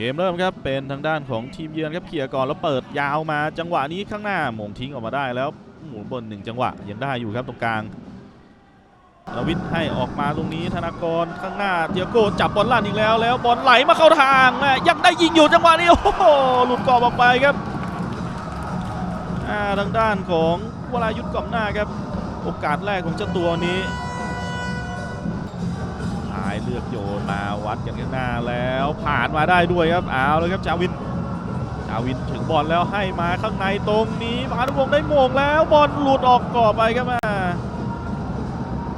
เกมเริ่มครับเป็นทางด้านของทีมเยือนครับเคลียก่อนแล้วเปิดยาวมาจังหวะนี้ข้างหน้าหม่งทิ้งออกมาได้แล้วหมุนบนหนึ่งจังหวะยังได้อยู่ครับตรงกลางลวิทให้ออกมาตรงนี้ธนากรข้างหน้าเดียโก้จับบอลลั่นอีกแล้ว แล้วบอลไหลมาเข้าทางแม่ยังได้ยิงอยู่จังหวะนี้โอ้โหหลุดกรอบออกไปครับอ่าทางด้านของวรายุทธ์กล่อมหน้าครับ โอกาสแรกของเจ้าตัวนี้ ลือกโยนมาวัดกันข้างหน้าแล้วผ่านมาได้ด้วยครับเอาเลยครับจาวินจาวินถึงบอลแล้วให้มาข้างในตรงนี้พานุพงศ์ได้โมงแล้วบอลหลุดออกกรอบไปครับมา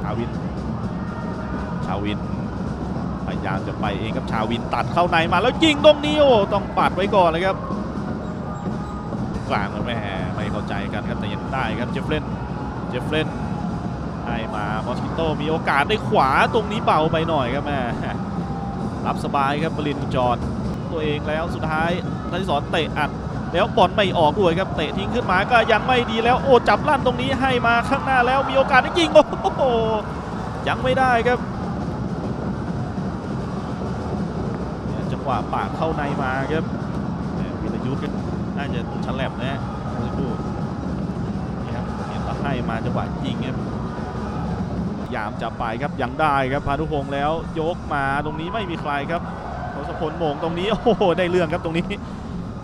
ชาวิน ชาวินพยายามจะไปเองครับชาวินตัดเข้าในมาแล้วยิงตรงนี้โอ้ต้องปัดไว้ก่อนเลยครับกลางมันแม่ไม่เข้าใจกันครับแต่ยังได้ครับเจฟเฟนเจฟเฟน มามอสกิโตมีโอกาสได้ขวาตรงนี้เบาไปหน่อยครับแม่รับสบายครับบรินจอดตัวเองแล้วสุดท้ายธนิสรเตะอัดแล้วบอลไม่ออกด้วยครับเตะทิ้งขึ้นมาก็ยังไม่ดีแล้วโอ้จับลั่นตรงนี้ให้มาข้างหน้าแล้วมีโอกาสได้ยิงโอ้โหยังไม่ได้ครับจังหวะปากเข้าในมาครับม่วิรยุทธ์น่าจะฉลับนะดูนี่ครับเนี่ยก็ให้มาจังหวะยิงครับ ยายามจะไปครับยังได้ครับพานุพงศ์แล้วยกมาตรงนี้ไม่มีใครครับทศพลมงตรงนี้โอ้โหได้เรื่องครับตรงนี้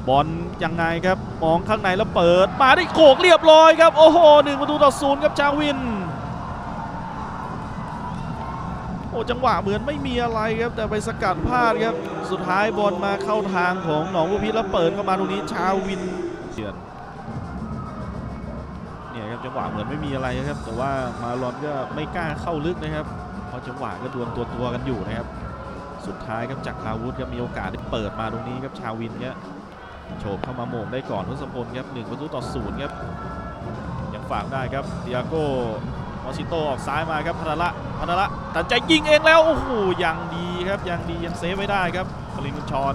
บอลยังไงครับมองข้างในแล้วเปิดมาได้โขกเรียบร้อยครับโอ้โหหนึ่งประตูต่อศูนย์ครับจาวินโอ้จังหวะเหมือนไม่มีอะไรครับแต่ไปสกัดพลาดครับ สุดท้ายบอลมาเข้าทางของหนองบัวพิษแล้วเปิดเข้ามาตรงนี้ชาวินเชือน นี่ยครับจังหวะเหมือนไม่มีอะไรครับ แต่ว่ามาลอนก็ไม่กล้าเข้าลึกนะครับเพราะจังหวะก็ดวลตัวตัวๆกันอยู่นะครับ สุดท้ายครับจากราวุธครับมีโอกาสได้เปิดมาตรงนี้ครับชาวินเนี่ยโฉบเข้ามาโมงได้ก่อนทศพลครับหนึ่งประตูต่อศูนย์ครับยังฝากได้ครับเดียโก้มอซิโตออกซ้ายมาครับพนาระพนาระตัดใจยิงเองแล้วโอ้โหยังดีครับยังดียังเซฟไว้ได้ครับปรินทร์บุญชร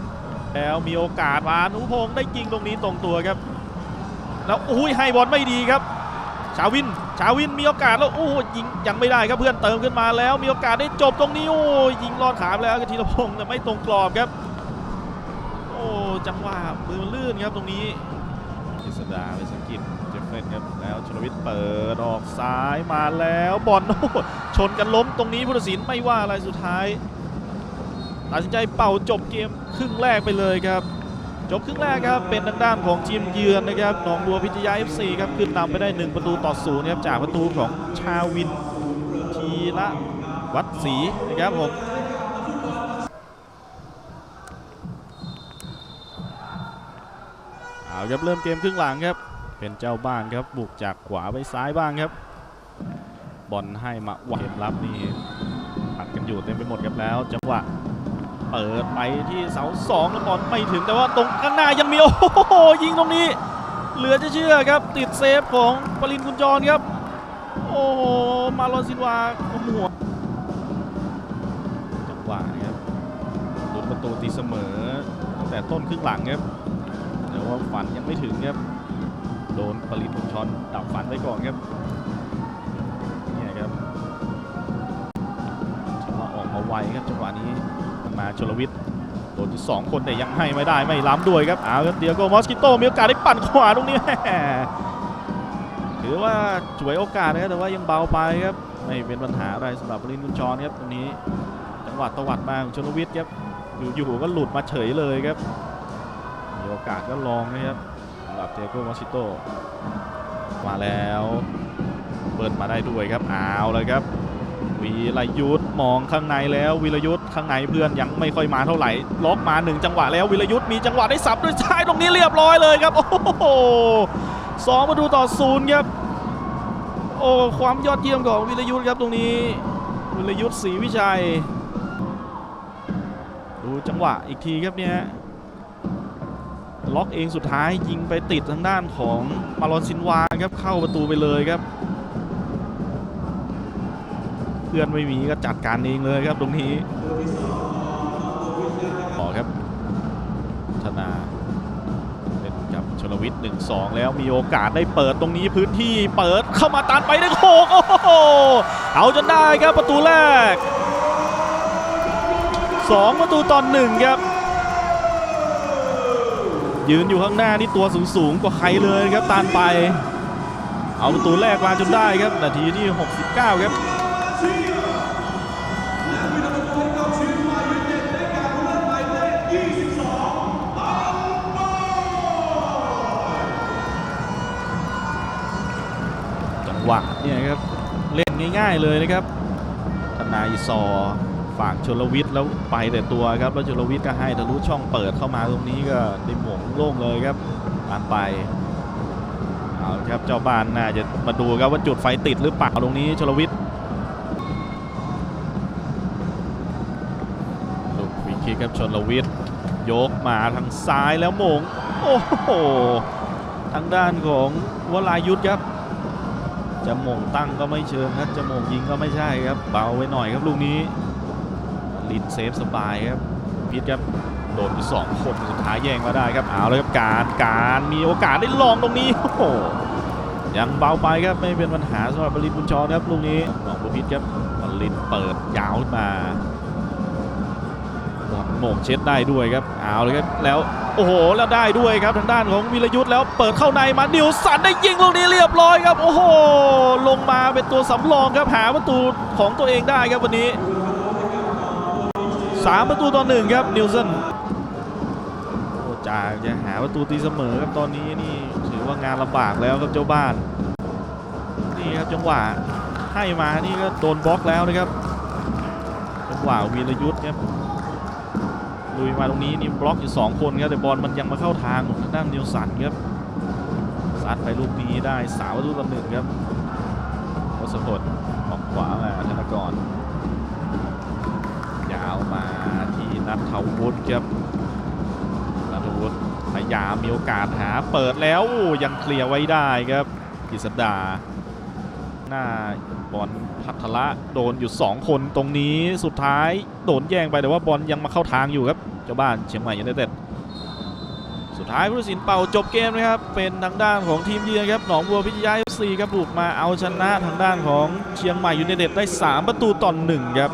แล้วมีโอกาสมานุพงศ์ได้ยิงตรงนี้ตรงตัวครับ แล้วอุ้ยให้บอลไม่ดีครับ ชาวิน ชาวินมีโอกาสแล้วโอ้ยิงยังไม่ได้ครับเพื่อนเติมขึ้นมาแล้ว มีโอกาสได้จบตรงนี้โอ้ยยิงลอดขาไปแล้วกับธีรพงศ์แต่ไม่ตรงกรอบครับ โอ้จังหวะมือมันลื่นครับตรงนี้กฤษดาไปสกิดเจฟเฟนครับแล้วชลวิทย์เปิดออกซ้ายมาแล้วบอลโอ้ชนกันล้มตรงนี้ผู้ตัดสินไม่ว่าอะไรสุดท้ายตัดสินใจเป่าจบเกมครึ่งแรกไปเลยครับ จบครึ่งแรกครับเป็นทางด้านของทีมเยือนนะครับหนองบัวพิทยา FC ครับขึ้นนำไปได้ 1 ประตูต่อศูนย์ครับจากประตูของชาวินทีละวัดศรีนะครับผมเอาครับเริ่มเกมครึ่งหลังครับเป็นเจ้าบ้านครับบุกจากขวาไปซ้ายบ้างครับ บอลให้มาหวเกมรับนี่ผัดกันอยู่เต็มไปหมดครับแล้วจังหวะ เปิดไปที่เสาสองแล้วบอลไม่ถึงแต่ว่าตรงข้างหน้ายังมีโอ้โหยิงตรงนี้ เหลือจะเชื่อครับ ติดเซฟของปรินกุญจรครับ โอ้โหมาลอนซินวาคมหัวจังหวะครับลุ้นประตูตีเสมอตั้งแต่ต้นครึ่งหลังครับแต่ว่าฝันยังไม่ถึงครับโดนปรินกุญจรดับฝันไปก่อนครับนี่ครับจังหวะออกมาไวครับจังหวะนี้ มาชลวิทย์โดนที่สองคนแต่ยังให้ไม่ได้ไม่ล้ำด้วยครับเอาครับเดียโกมอสกิโตมีโอกาสได้ปั่นขวาตรงนี้หม่ถือว่าฉวยโอกาสนะครับแต่ว่ายังเบาไปครับไม่เป็นปัญหาอะไรสำหรับบรินกุญชรครับตรงนี้จังหวะตวัดมาของชลวิทย์ครับอยู่ๆก็หลุดมาเฉยเลยครับมีโอกาสก็ลองนะครับสำหรับเดียโกมอสกิโตมาแล้วเปิดมาได้ด้วยครับเอาเลยครับวีรยุทธ มองข้างในแล้ววีรยุทธ์ข้างในเพื่อนยังไม่ค่อยมาเท่าไหร่ล็อกมาหนึ่งจังหวะแล้ววีรยุทธ์มีจังหวะได้สับด้วยซ้ายตรงนี้เรียบร้อยเลยครับโอ้โหสองประตูต่อศูนย์ครับโอ้ความยอดเยี่ยมของวีรยุทธ์ครับตรงนี้วีรยุทธ์ศรีวิชัย ดูจังหวะอีกทีครับเนี่ยล็อกเองสุดท้ายยิงไปติดทางด้านของมาลอนซินวาครับเข้าประตูไปเลยครับ พื่อนไม่มีก็จัดการเองเลยครับตรงนี้ต่อครับธนาเล่นกับชลวิทย์1 2 แล้วมีโอกาสได้เปิดตรงนี้พื้นที่เปิดเข้ามาตันไปได้โขกโอ้โหเอาจนได้ครับประตูแรก 2 ประตูตอนหนึ่งครับ ยืนอยู่ข้างหน้านี่ตัวสูงๆกว่าใครเลยครับตานไป เอาประตูแรกมาจนได้ครับนาทีที่ 69 ครับ จังหวะเนี่ยครับ เล่นง่ายๆเลยนะครับทนายซอฝากชลวิทย์แล้วไปแต่ตัวครับ แล้วชลวิทย์ก็ให้ทะลุช่องเปิดเข้ามาตรงนี้ก็ได้หมงโล่งเลยครับตานไปเอาครับเจ้าบ้านน่าจะมาดูครับว่าจุดไฟติดหรือเปล่าตรงนี้ชลวิทย์ ลูกฟรีคิกครับชนลวิทย์ยกมาทางซ้ายแล้วมง โอ้โห ทางด้านของวรายุทธครับจะมงตั้งก็ไม่เชิงครับจะมงยิงก็ไม่ใช่ครับ เบาไว้หน่อยครับลูกนี้ลินเซฟสบายครับพีทครับโดนไปสองคนสุดท้ายแย่งมาได้ครับเอาเลยครับการการมีโอกาสได้ลองตรงนี้โอ้โหยังเบาไปครับไม่เป็นปัญหาสำหรับบริบุญชรครับลูกนี้น้องบุพิษครับบรินเปิดยาวขึ้นมา โหม่งเช็ดได้ด้วยครับเอาเลยครับแล้วโอ้โหแล้วได้ด้วยครับทางด้านของวิรยุทธ์แล้วเปิดเข้าในมานิวสันได้ยิงลูกนี้เรียบร้อยครับ โอ้โหลงมาเป็นตัวสำรองครับหาประตูของตัวเองได้ครับวันนี้สามประตูต่อหนึ่งครับนิวสันโอ้จากจะหาประตูตีเสมอครับตอนนี้นี่ถือว่างานลำบากแล้วครับเจ้าบ้านนี่ครับจังหวะให้มานี่ก็โดนบล็อกแล้วนะครับจังหวะวีรยุทธ์ครับ ลุยมาตรงนี้นี่บล็อกอยู่สองคนครับแต่บอลมันยังมาเข้าทางของทางด้านนิวสันครับซัดไปลูกนี้ได้สามประตูต่อหนึ่งครับทศพลออกขวามาธนกรยาวมาที่นัทธวุฒิครับนัทวุฒิพยายามมีโอกาสหาเปิดแล้วยังเคลียร์ไว้ได้ครับกิษดา หน้าบอลพัทละโดนอยู่ 2 คนตรงนี้สุดท้ายโดนแย่งไปแต่ว่าบอลยังมาเข้าทางอยู่ครับเจ้าบ้านเชียงใหม่ยูไนเต็ดสุดท้ายผู้ตัดสินเป่าจบเกมนะครับ เป็นทางด้านของทีมเยือนครับหนองบัวพิทยาเอฟซีครับบุกมาเอาชนะทางด้านของเชียงใหม่ยูไนเต็ดได้ 3 ประตูต่อหนึ่งครับ